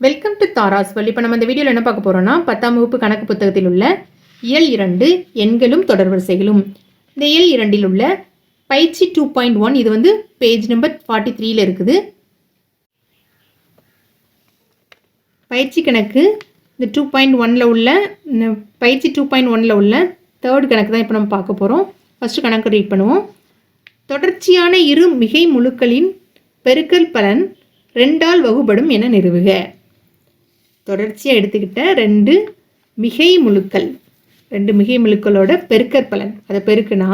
Welcome to Tara's வல் இப்போ நம்ம இந்த வீடியோவில் என்ன பார்க்க போகிறோம்னா பத்தாம் வகுப்பு கணக்கு புத்தகத்தில் உள்ள இயல் இரண்டு எண்களும் தொடர்வரிசைகளும் இந்த இயல் இரண்டில் உள்ள பயிற்சி டூ பாயிண்ட் ஒன் இது வந்து பேஜ் நம்பர் ஃபார்ட்டி த்ரீல இருக்குது. பயிற்சி கணக்கு இந்த டூ பாயிண்ட் ஒனில் உள்ள இந்த பயிற்சி டூ பாயிண்ட் ஒனில் உள்ள தேர்ட் கணக்கு தான் இப்போ நம்ம பார்க்க போகிறோம் ஃபஸ்ட்டு கணக்கு ரீட் பண்ணுவோம். தொடர்ச்சியான இரு மிகை முழுக்களின் பெருக்கல் பலன் ரெண்டால் வகுபடும் என நிறுவுக. தொடர்ச்சியாக எடுத்துக்கிட்ட ரெண்டு மிகை முழுக்கள். ரெண்டு மிகை முழுக்களோட பெருக்கற் பலன். அதை பெருக்குனா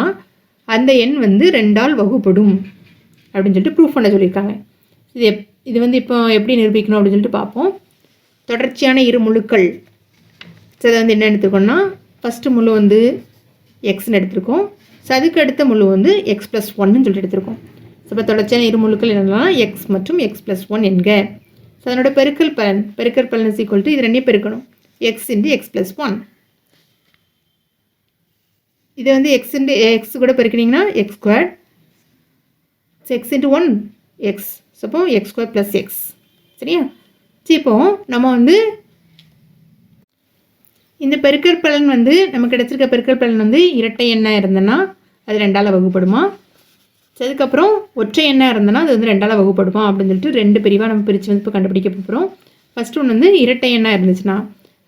அந்த எண் வந்து ரெண்டால் வகுப்படும் அப்படின்னு சொல்லிட்டு ப்ரூஃப் பண்ண சொல்லியிருக்காங்க. இது எப் இது வந்து இப்போ எப்படி நிரூபிக்கணும் அப்படின்னு சொல்லிட்டு பார்ப்போம். தொடர்ச்சியான இரு முழுக்கள். ஸோ அதை வந்து என்ன எடுத்துருக்கோம்னா ஃபஸ்ட்டு முழு வந்து எக்ஸ்னு எடுத்திருக்கோம். ஸோ அதுக்கு அடுத்த முழு வந்து எக்ஸ் ப்ளஸ் ஒன்னு சொல்லிட்டு எடுத்திருக்கோம். ஸோ இப்போ தொடர்ச்சியான இரு முழுக்கள் என்னென்னா எக்ஸ் மற்றும் எக்ஸ் ப்ளஸ் ஒன் என்க. ஸோ அதனோட பெருக்கல் பலன் பெருக்கல் பலன் இஸ் ஈக்குவல் டு இது ரெண்டையும் பெருக்கணும். X into X plus one இதை வந்து எக்ஸ் இன்ட்டு எக்ஸ் கூட பெருக்கினீங்கன்னா X square X into one X so அப்போ எக்ஸ் ஸ்கொயர் ப்ளஸ் எக்ஸ் சரியா? சரி இப்போ நம்ம வந்து இந்த பெருக்கற்பலன் வந்து நமக்கு கிடச்சிருக்க பெருக்கற்பலன் வந்து இரட்டை எண்ணாக இருந்ததுன்னா அது ரெண்டால் வகுப்படுமா? அதுக்கப்புறம் ஒற்றை எண்ணாக இருந்தனா அது வந்து ரெண்டால் வகுப்படுவோம் அப்படின்னு சொல்லிட்டு ரெண்டு பிரிவாக நம்ம பிரித்து வந்து இப்போ கண்டுபிடிக்க போகிறோம் ஃபஸ்ட்டு ஒன்று வந்து இரட்டை எண்ணாக இருந்துச்சுன்னா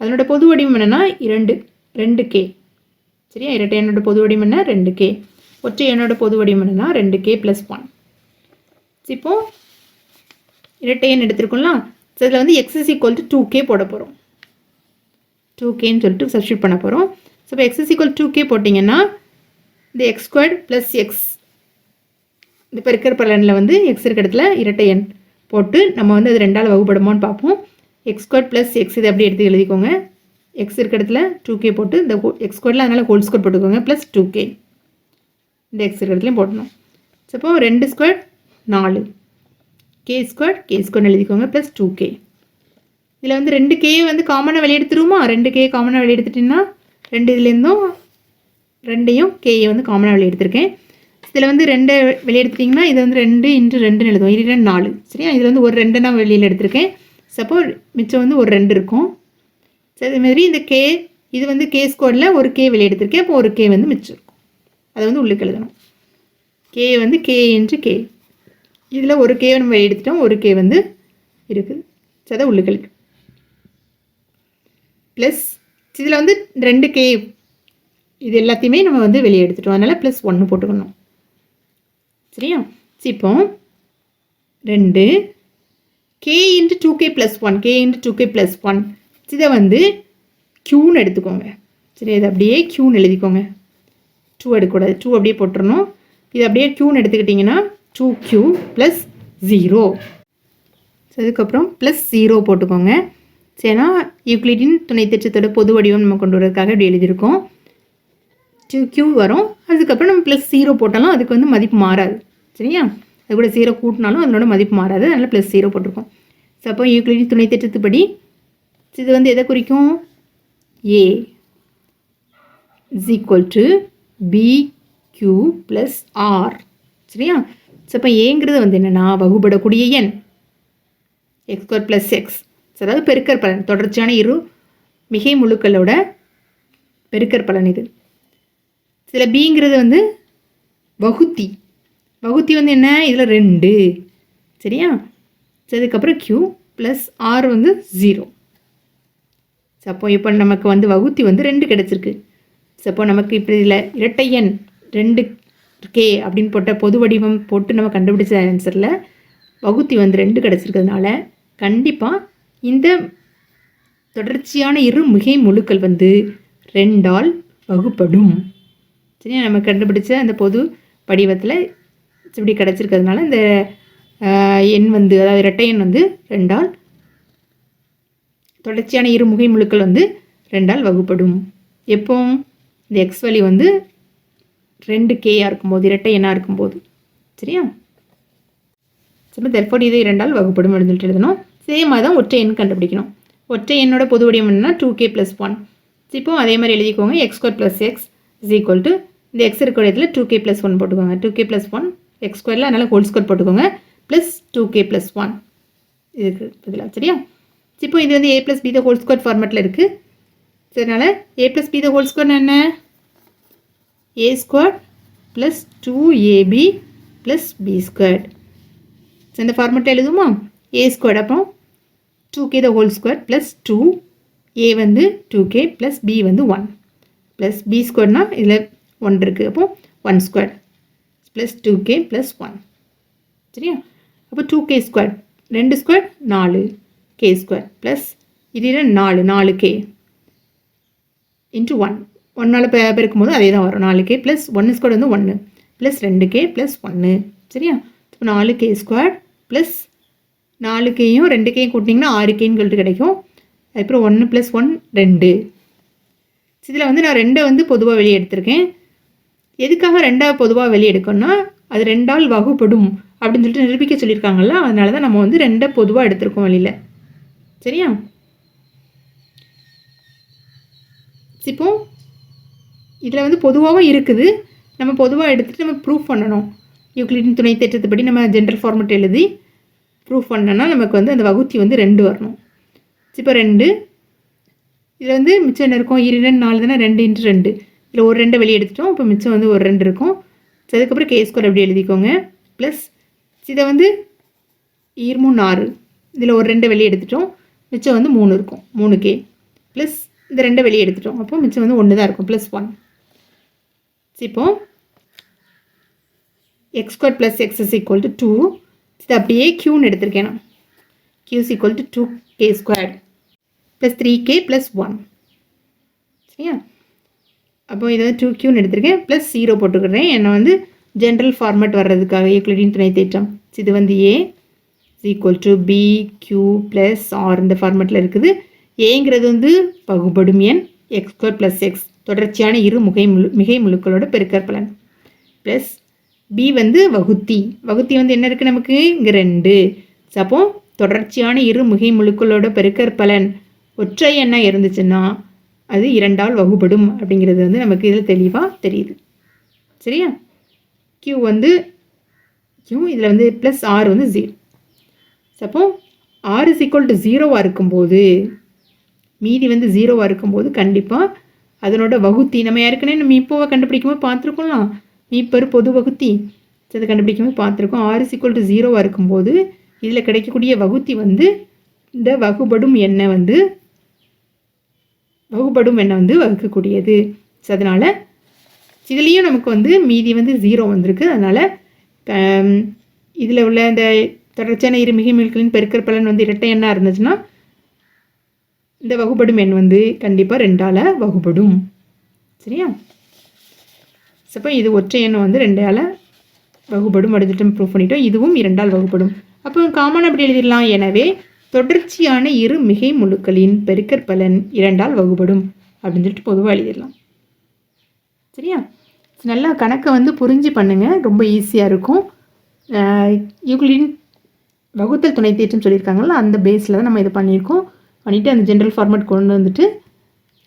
அதனோட பொது வடிவம் என்னென்னா இரண்டு ரெண்டு கே சரியா? இரட்டை எண்ணோட பொது வடிவம் என்ன? ரெண்டு கே ஒற்றை எண்ணோட பொது வடிவம் என்னென்னா ரெண்டு கே ப்ளஸ் ஒன் இப்போ இரட்டை எண் எடுத்திருக்கோம்லாம் ஸோ இதில் வந்து X is equal to two K போட போகிறோம் டூ கேன்னு சொல்லிட்டு சப்ஸ்டியூட் பண்ண போகிறோம் ஸோ இப்போ எக்ஸஸ் ஈக்குவல் டூ கே போட்டிங்கன்னா இந்த எக்ஸ் ஸ்கொயர்ட் ப்ளஸ் எக்ஸ் இந்த இருக்கிற பலனில் வந்து எக்ஸ் இருக்கிற இடத்துல இரட்டை எண் போட்டு நம்ம வந்து அது ரெண்டால் வகுப்படுமான்னு பார்ப்போம். எக்ஸ் ஸ்கொயர் ப்ளஸ் எக்ஸ் இதை அப்படியே எடுத்து எழுதிக்கோங்க. எக்ஸ் இருக்கிற இடத்துல டூ கே போட்டு இந்த எக்ஸ் ஸ்கொயரில் அதனால் ஹோல் ஸ்கொயர் போட்டுக்கோங்க ப்ளஸ் டூ கே இந்த எக்ஸ் இருக்கிற இடத்துலையும் போடணும். ஸோ இப்போ ரெண்டு ஸ்கொயர் நாலு. கே ஸ்கொயர் கே ஸ்கொயர்னு எழுதிக்கோங்க ப்ளஸ் டூ கே இதில் வந்து ரெண்டு கே வந்து காமனாக வெளியெடுத்துருவோமா? ரெண்டு கே காமனாக வெளியெடுத்துட்டிங்கன்னா ரெண்டு இதுலேருந்தும் ரெண்டையும் கேயை வந்து காமனாக வெளியெடுத்திருக்கேன். இதில் வந்து ரெண்டு வெளியெடுத்துட்டிங்கன்னா இது வந்து ரெண்டு இன்ட்டு ரெண்டுன்னு எழுதுவோம். இது ரெண்டு நாலு. சரியா? இதில் வந்து ஒரு ரெண்டு நான் வெளியில் எடுத்திருக்கேன். சப்போ மிச்சம் வந்து ஒரு ரெண்டு இருக்கும். சரி அதே மாதிரி இந்த கே இது வந்து கே ஸ்கோரில் ஒரு கே வெளியெடுத்திருக்கேன் அப்போ ஒரு கே வந்து மிச்சம் இருக்கும். அதை வந்து உள்ளுக்கு எழுதணும். கே வந்து கே இன்ட்டு கே இதில் ஒரு கே நம்ம வெளியே எடுத்துட்டோம். ஒரு கே வந்து இருக்குது. சரி அதை உள்ளுக்கு எழுது ப்ளஸ் இதில் வந்து ரெண்டு கே இது எல்லாத்தையுமே நம்ம வந்து வெளியே எடுத்துட்டோம். அதனால் ப்ளஸ் ஒன்று போட்டுக்கணும். சரியா? சரி இப்போ ரெண்டு. K into two K plus one K into two K plus one இதை வந்து க்யூன்னு எடுத்துக்கோங்க. சரி இது அப்படியே க்யூன்னு எழுதிக்கோங்க. டூ எடுக்கக்கூடாது. டூ அப்படியே போட்டுறணும். இது அப்படியே க்யூன்னு எடுத்துக்கிட்டிங்கன்னா two Q plus zero so அதுக்கப்புறம் ப்ளஸ் ஜீரோ போட்டுக்கோங்க. சரினா யூக்ளிடின் துணை திட்டத்தோட பொது வடிவம் நம்ம கொண்டு வரதுக்காக இப்படி எழுதியிருக்கோம். க்யூ வரும். அதுக்கப்புறம் நம்ம ப்ளஸ் ஜீரோ போட்டாலும் அதுக்கு வந்து மதிப்பு மாறாது. சரியா? அது கூட ஜீரோ கூட்டினாலும் அதனோட மதிப்பு மாறாது. அதனால் ப்ளஸ் ஜீரோ போட்டிருக்கோம். ஸோ அப்போ யூக்ளிடின் துணை திட்டத்துப்படி இது வந்து எதை குறிக்கும்? A is equal to B Q plus R சரியா? ஸோ அப்போ ஏங்கிறது வந்து என்னென்னா வகுபடக்கூடிய எண். X square plus X so அதாவது பெருக்கற் பலன் தொடர்ச்சியான இரு மிகை முழுக்களோட பெருக்கற் பலன் இது. சில பிங்கிறது வந்து வகுத்தி. வகுத்தி வந்து என்ன? இதில் ரெண்டு. சரியா? சரி அதுக்கப்புறம் க்யூ ப்ளஸ் ஆர் வந்து ஜீரோ ஸோ அப்போ இப்போ நமக்கு வந்து வகுத்தி வந்து ரெண்டு கிடச்சிருக்கு. ஸோ அப்போ நமக்கு இப்போ இதில் இரட்டை எண் ரெண்டு கே அப்படின்னு போட்ட பொது வடிவம் போட்டு நம்ம கண்டுபிடிச்ச ஆன்சரில் வகுத்தி வந்து ரெண்டு கிடச்சிருக்கிறதுனால கண்டிப்பாக இந்த தொடர்ச்சியான இரு மிகை முழுக்கள் வந்து ரெண்டால் வகுப்படும். சரியா நம்ம கண்டுபிடிச்ச அந்த பொது படிவத்தில் இப்படி கிடச்சிருக்கிறதுனால இந்த எண் வந்து அதாவது இரட்டை எண் வந்து ரெண்டால் தொடர்ச்சியான இரு முகை முழுக்கள் வந்து ரெண்டால் வகுப்படும். எப்போ இந்த எக்ஸ் வழி வந்து ரெண்டு கேயாக இருக்கும்போது இரட்டை எண்ணாக இருக்கும்போது. சரியா? சரி தெர்ஃபோர் இது இரண்டால் வகுப்படும் அப்படின்னு சொல்லிட்டு எழுதணும். சேம் தான் ஒற்றை எண் கண்டுபிடிக்கணும். ஒற்றை எண்ணோட பொது வடிவம் என்னன்னா டூ கே ப்ளஸ் ஒன் இப்போ அதே மாதிரி எழுதிக்கோங்க. X square plus X is equal to இந்த எக்ஸ் இருக்கிற இடத்துல டூ கே ப்ளஸ் ஒன் போட்டுக்கோங்க. Two K plus one X ஸ்கொயரில் அதனால் ஹோல் ஸ்கொயர் போட்டுக்கோங்க. Plus two K plus one இதுக்கு பதிலாக சரியா? இப்போ இது வந்து A plus B the whole square ஃபார்மேட்டில் இருக்குது அதனால் A plus B the whole square என்ன? A square plus two AB plus B square இந்த ஃபார்மேட்டில் எழுதுமா ஏ ஸ்கொயர் அப்போ two K the whole square plus two A வந்து டூ கே ப்ளஸ் பி வந்து ஒன் ப்ளஸ் பி ஸ்கொயர்னா இதில் one இருக்குது அப்போ one square plus two K plus one சரியா? அப்போ டூ கே ஸ்கொயர் ரெண்டு ஸ்கொயர் நாலு கே ஸ்கொயர் ப்ளஸ் இதில் நாலு நாலு கே இன்ட்டு ஒன் ஒன்னால் பெ பெருக்கும் போது அதே தான் வரும். நாலு கே ப்ளஸ் ஒன்று ஸ்கொயர் வந்து ஒன்று ப்ளஸ் ரெண்டு கே ப்ளஸ் ஒன்று சரியா? இப்போ நாலு கே ஸ்கொயர் ப்ளஸ் நாலு கேயும் ரெண்டு கேயும் கூட்டிங்கன்னா ஆறு கேன்னு சொல்லிட்டு கிடைக்கும். அதுக்கப்புறம் ஒன்று ப்ளஸ் ஒன் ரெண்டு. இதில் வந்து நான் ரெண்டை வந்து பொதுவாக வெளியே எடுத்திருக்கேன். எதுக்காக ரெண்டாக பொதுவாக வெளியெடுக்கணும்னா அது ரெண்டால் வகுப்படும் அப்படின்னு சொல்லிட்டு நிரூபிக்க சொல்லியிருக்காங்கல்ல அதனால தான் நம்ம வந்து ரெண்டை பொதுவாக எடுத்திருக்கோம் வெளியில். சரியா? இப்போ இதில் வந்து பொதுவாகவும் இருக்குது. நம்ம பொதுவாக எடுத்துகிட்டு நம்ம ப்ரூஃப் பண்ணணும். யூக்ளிடின் துணை தேற்றத்தை நம்ம ஜென்ரல் ஃபார்மெட் எழுதி ப்ரூஃப் பண்ணோன்னா நமக்கு வந்து அந்த வகுத்தி வந்து ரெண்டு வரணும். இப்போ ரெண்டு. இதில் வந்து மிச்சம் என்ன இருக்கும்? இரு ரெண்டு நாலு தானே? ரெண்டு இன்ட்டு ரெண்டு. இதில் ஒரு ரெண்டை வெளியே எடுத்துட்டோம். இப்போ மிச்சம் வந்து ஒரு ரெண்டு இருக்கும். ஸோ அதுக்கப்புறம் கே ஸ்கொயர் அப்படி எழுதிக்கோங்க. ப்ளஸ் இதை வந்து ஈர் ஆறு இதில் ஒரு ரெண்டை வெளியே எடுத்துட்டோம். மிச்சம் வந்து மூணு இருக்கும். மூணு கே ப்ளஸ் இந்த ரெண்டை வெளியே எடுத்துட்டோம். அப்போ மிச்சம் வந்து ஒன்று தான் இருக்கும். ப்ளஸ் ஒன் இப்போ X square plus X is equal to two இது அப்படியே க்யூன்னு எடுத்திருக்கேன் நான். Q is equal to two K square plus three K plus one சரியா? அப்போ இதை வந்து டூ க்யூன்னு எடுத்திருக்கேன். ப்ளஸ் ஜீரோ போட்டுக்கிறேன். என்னை வந்து ஜென்ரல் ஃபார்மேட் வர்றதுக்காக யூக்ளிடின் துணை தேற்றம் இது வந்து A equal to B Q plus R இந்த ஃபார்மேட்டில் இருக்குது. ஏங்கிறது வந்து பகுபடும் எண். எக்ஸ் ஸ்கொயர் ப்ளஸ் எக்ஸ் தொடர்ச்சியான இரு முகை முழு மிகை முழுக்களோட பெருக்கற்பலன். ப்ளஸ் பி வந்து வகுத்தி. வகுத்தி வந்து என்ன இருக்குது நமக்கு? இங்கே ரெண்டு. அப்போ தொடர்ச்சியான இரு முகை முழுக்களோட பெருக்கற்பலன். ஒற்றை எண்ணாக இருந்துச்சுன்னா அது இரண்டால் வகுபடும் அப்படிங்கிறது வந்து நமக்கு இதில் தெளிவாக தெரியுது. சரியா? கியூ வந்து கியூ இதில் வந்து ப்ளஸ் ஆர் வந்து zero suppose R is equal to ஜீரோவாக இருக்கும்போது மீதி வந்து ஜீரோவாக இருக்கும்போது கண்டிப்பாக அதனோட வகுத்தி நம்ம ஏற்கனவே நம்ம இப்போவை கண்டுபிடிக்கும்போது பார்த்துருக்கோம்லாம் மீப்பர் பொது வகுத்தி. அதை கண்டுபிடிக்கும்போது பார்த்துருக்கோம். ஆர் இஸ் ஈக்குவல் டு ஜீரோவாக இருக்கும்போது இதில் கிடைக்கக்கூடிய வகுத்தி வந்து இந்த வகுபடும் எண்ணெய் வந்து வகுபடும் எண்ணை வந்து வகுக்கக்கூடியது. ஸோ அதனால் இதுலேயும் நமக்கு வந்து மீதி வந்து ஜீரோ வந்திருக்கு. அதனால் இதில் உள்ள இந்த தொடர்ச்சியான இரு மிகை மில்களின் பலன் வந்து இரட்டை எண்ணாக இருந்துச்சுன்னா இந்த வகுபடும் எண் வந்து கண்டிப்பாக ரெண்டால் வகுபடும். சரியா? அப்போ இது ஒற்றை எண்ணம் வந்து ரெண்டால் வகுபடும். அடுத்துட்டு ப்ரூவ் பண்ணிட்டோம். இதுவும் இரண்டால் வகுப்படும் அப்போ காமன் அப்படி எழுதிடலாம். எனவே தொடர்ச்சியான இரு மிகை முழுக்களின் பெருக்கற் பலன் இரண்டால் வகுபடும் அப்படின்னு சொல்லிட்டு பொதுவாக எழுதிடலாம். சரியா? நல்லா கணக்கை வந்து புரிஞ்சு பண்ணுங்கள் ரொம்ப ஈஸியாக இருக்கும். யூக்ளின் வகுத்தல் துணை தேற்றம் சொல்லியிருக்காங்கல்ல அந்த பேஸில் தான் நம்ம இதை பண்ணியிருக்கோம். பண்ணிவிட்டு அந்த ஜென்ரல் ஃபார்மேட் கொண்டு வந்துட்டு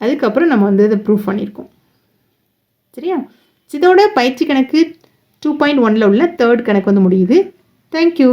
அதுக்கப்புறம் நம்ம வந்து இதை ப்ரூஃப் பண்ணியிருக்கோம். சரியா? இதோட பயிற்சி கணக்கு டூ பாயிண்ட் ஒனில் உள்ள தேர்ட் கணக்கு வந்து முடியுது. தேங்க்யூ